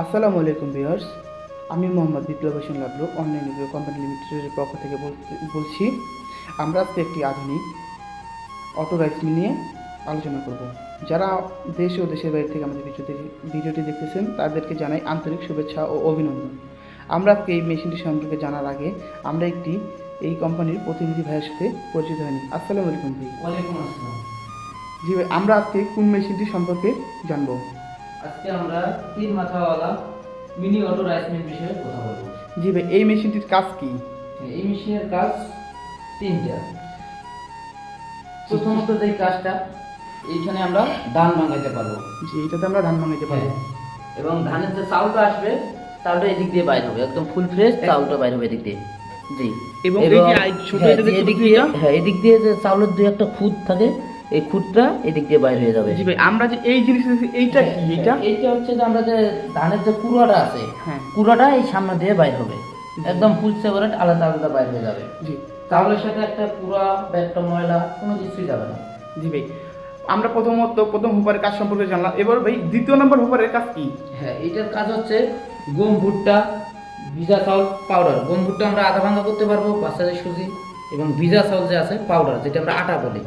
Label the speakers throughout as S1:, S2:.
S1: আসসালামু আলাইকুম ভিউয়ার্স। আমি Mohammad Biplob Hossain Lablu online review company লিমিটেডের পক্ষ থেকে বলছি আমরা আজকে একটি আধুনিক অটো রাইস নিয়ে আলোচনা করব। যারা দেশ ও দেশের বাইরে থেকে আমাদের ভিডিওটি ভিডিওটি দেখতেছেন তাদেরকে জানাই আন্তরিক শুভেচ্ছা ও অভিনন্দন। আমরা আজকে এই মেশিনটি সম্পর্কে জানার আগে আমরা একটি এই কোম্পানির প্রতিনিধি ভাইয়ের সাথে পরিচিত হয়নি। আসসালামু আলাইকুম ভাই।
S2: ওয়ালাইকুম আসসালাম।
S1: জি ভাই আমরা আজকে কোন মেশিনটি সম্পর্কে জানব?
S2: আজকে আমরা তিন মাথাওয়ালা মিনি অটো রাইস মিল বিষয়ে কথা বলব।
S1: জি ভাই এই মেশিনটির কাজ কী?
S2: এই মেশিনের কাজ তিনটা। প্রথমত যে কাজটা এইখানে আমরা ধান ভাঙাইতে পারব।
S1: জি এটাতে আমরা ধান ভাঙাইতে পারি
S2: হ্যাঁ। এবং ধানের যে চাউলটা আসবে চাউলটা এদিক দিয়ে বাইর হবে একদম ফুল ফ্রেশ চাউলটা বাইর হবে এদিক দিয়ে। জি।
S1: এবং এই যে ছোট
S2: হ্যাঁ, এদিক দিয়ে হ্যাঁ এদিক দিয়ে যে চাউলের দুই একটা খুদ থাকে এই খুদটা এদিক দিয়ে বাইর হয়ে যাবে।
S1: জি ভাই আমরা যে এই জিনিস এইটা কি? এইটা?
S2: এইটা হচ্ছে যে আমরা যে ধানের যে কুড়াটা আছে
S1: হ্যাঁ।
S2: কুড়াটা এই সামনে দিয়ে বাইর হবে। একদম ফুল সেপারেট আলাদা আলাদা বাইর হয়ে যাবে।
S1: জি।
S2: তাহলে সাথে একটা কুড়া বা একটা ময়লা কোনো কিছুই যাবে না।
S1: জি ভাই আমরা প্রথমত প্রথম হুপারের কাজ সম্পর্কে জানলাম। এবার ভাই দ্বিতীয় নম্বর হুপারের কাজ কি?
S2: হ্যাঁ এটার কাজ হচ্ছে গম ভুট্টা ভিজা চাউল পাউডার গম ভুট্টা আমরা আধা ভাঙা করতে পারব বাচ্চাদের সুজি এবং ভিজা চাউল যে আছে পাউডার যেটা আমরা আটা বলি।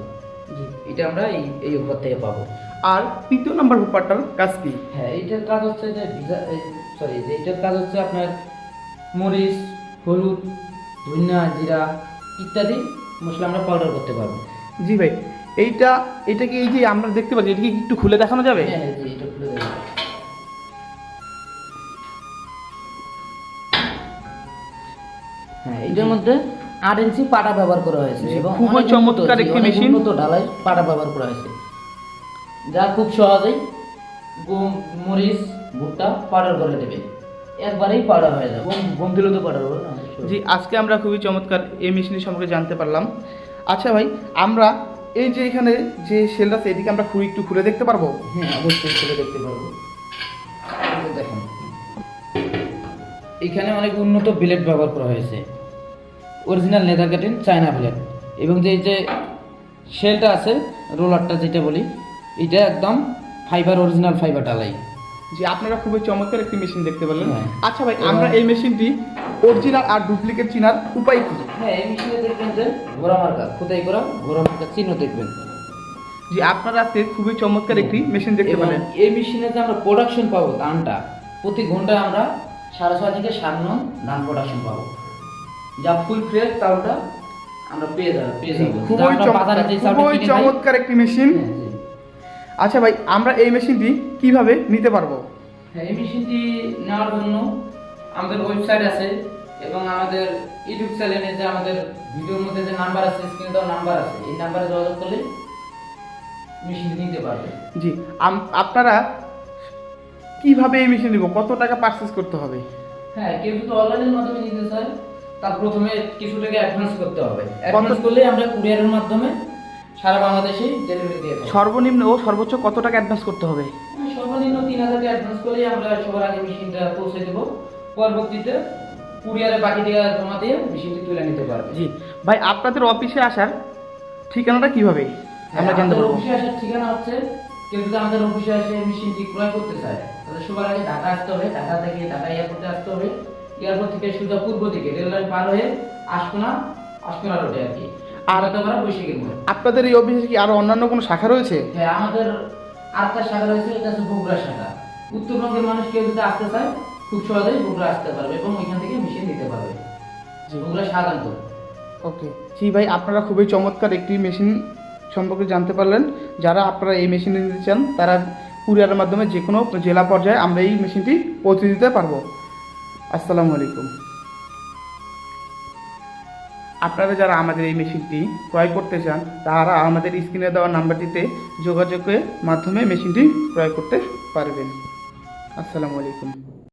S2: এটা আমরা এই এই উপর থেকে পাবো।
S1: আর তৃতীয় নম্বর হুপারটার কাজ কি?
S2: হ্যাঁ এইটার কাজ হচ্ছে যে সরি যে এইটার কাজ হচ্ছে আপনার মরিচ হলুদ ধনিয়া জিরা ইত্যাদি মশলা আমরা পাউডার করতে পারব।
S1: জি ভাই এইটা এটা কি এই যে আমরা দেখতে পাচ্ছি এটা কি একটু খুলে দেখানো যাবে?
S2: হ্যাঁ জি, এটা খুলে দেবো হ্যাঁ এটার মধ্যে আট ইঞ্চি পাটা ব্যবহার করা হয়েছে এবং
S1: খুবই চমৎকার একটি মেশিন।
S2: উন্নত ঢালাই পাটা ব্যবহার করা হয়েছে। যা খুব সহজেই গম মরিচ ভুট্টা পাউডার করে দেবে। একবারেই পাউডার হয়ে যাবে। গম দিলেও তো পাউডার হবে। না
S1: জি আজকে আমরা খুবই চমৎকার এই মেশিনের সম্পর্কে জানতে পারলাম। আচ্ছা ভাই আমরা এই যে এখানে যে সেল আছে এদিকে আমরা খুবই একটু খুলে দেখতে পারব?
S2: হ্যাঁ অবশ্যই খুলে দেখতে পারব। দেখেন। এখানে অনেক উন্নত বিলেট ব্যবহার করা হয়েছে। Original leather cutting China billet এবং যে যে শেলটা আছে রোলারটা যেটা বলি এটা একদম ফাইবার অরিজিনাল ফাইবার ডালাই
S1: যে আপনারা খুবই চমৎকার একটি মেশিন দেখতে পেলেন।
S2: হ্যাঁ।
S1: আচ্ছা ভাই আমরা এই মেশিনটি অরিজিনাল আর ডুপ্লিকেট চিনার উপায় কি?
S2: হ্যাঁ এই মেশিনে দেখবেন যে ঘোড়া মার্কা খোদাই করা ঘোড়া মার্কা চিহ্ন দেখবেন।
S1: যে আপনারা আজকে খুবই চমৎকার একটি মেশিন দেখতে পেলেন।
S2: এই মেশিনে যে আমরা প্রোডাকশন পাবো ধানটা প্রতি ঘন্টায় আমরা সাড়ে ছয় থেকে সাত মন ধান প্রোডাকশন পাবো। যা ফুল ফ্রেশ চাউলটা আমরা পেয়ে যাব পেয়ে যাব।
S1: খুবই
S2: বাজারে
S1: চমৎকার খুবই একটি মেশিন।
S2: হ্যাঁ,
S1: আচ্ছা ভাই আমরা এই মেশিনটি কীভাবে নিতে পারব?
S2: হ্যাঁ এই মেশিনটি নেওয়ার জন্য আমাদের ওয়েবসাইট আছে এবং আমাদের ইউটিউব চ্যানেলে যে আমাদের ভিডিওর মধ্যে যে নাম্বার আছে স্ক্রিনে দেওয়া নাম্বার আছে এই নাম্বারে যোগাযোগ করলে মেশিনটি নিতে পারবে।
S1: জি আপনারা কীভাবে এই মেশিন নিব? কত টাকা পারচেস করতে হবে?
S2: হ্যাঁ কেউ যদি অনলাইনের মাধ্যমে নিতে চায় তার প্রথমে কিছু টাকা অ্যাডভান্স করতে হবে। অ্যাডভান্স করলে আমরা কুরিয়ারের মাধ্যমে সারা বাংলাদেশে ডেলিভারি দিয়ে দেবো।
S1: সর্বনিম্ন ও সর্বোচ্চ কত টাকা অ্যাডভান্স করতে হবে?
S2: সর্বনিম্ন তিন হাজার টাকা অ্যাডভান্স করলেই আমরা সবার আগে মেশিনটা পৌঁছে দেবো। পরবর্তীতে কুরিয়ারে বাকি টাকা জমা দিয়ে মেশিনটি তুলে নিতে পারবে।
S1: জি। ভাই আপনাদের অফিসে আসার ঠিকানাটা কীভাবে? আমরা জানতে পারব।
S2: অফিসে আসার ঠিকানা হচ্ছে কেউ যদি আমাদের অফিসে এসে মেশিনটি ক্রয় করতে চায় তাহলে সবার আগে ঢাকা আসতে হবে। ঢাকা থেকে ঢাকা এয়ারপোর্টে আসতে হবে। এয়ারপোর্ট থেকে সোজা পূর্ব দিকে রেল লাইন পার হয়ে আশকোনা আশকোনা রোডে আর কি। আর
S1: আপনাদের এই অফিসে কি আরও অন্যান্য কোনো শাখা রয়েছে?
S2: হ্যাঁ আমাদের আটটা শাখা রয়েছে এটা হচ্ছে বগুড়া শাখা। উত্তরবঙ্গের মানুষ কেউ যদি আসতে চায় খুব সহজেই বগুড়া আসতে পারবে এবং ওইখান থেকে মেশিন নিতে পারবে। বগুড়া শাহজাহানপুর
S1: ওকে। জি ভাই আপনারা খুবই চমৎকার একটি মেশিন সম্পর্কে জানতে পারলেন। যারা আপনারা এই মেশিন নিতে চান তারা কুরিয়ারের মাধ্যমে যে কোনো জেলা পর্যায়ে আমরা এই মেশিনটি পৌঁছে দিতে পারব। আসসালামু আলাইকুম। আপনারা যারা আমাদের এই মেশিনটি ক্রয় করতে চান, তারা আমাদের স্ক্রিনে দেওয়া নাম্বারটিতে যোগাযোগের মাধ্যমে মেশিনটি ক্রয় করতে পারবেন। আসসালামু আলাইকুম।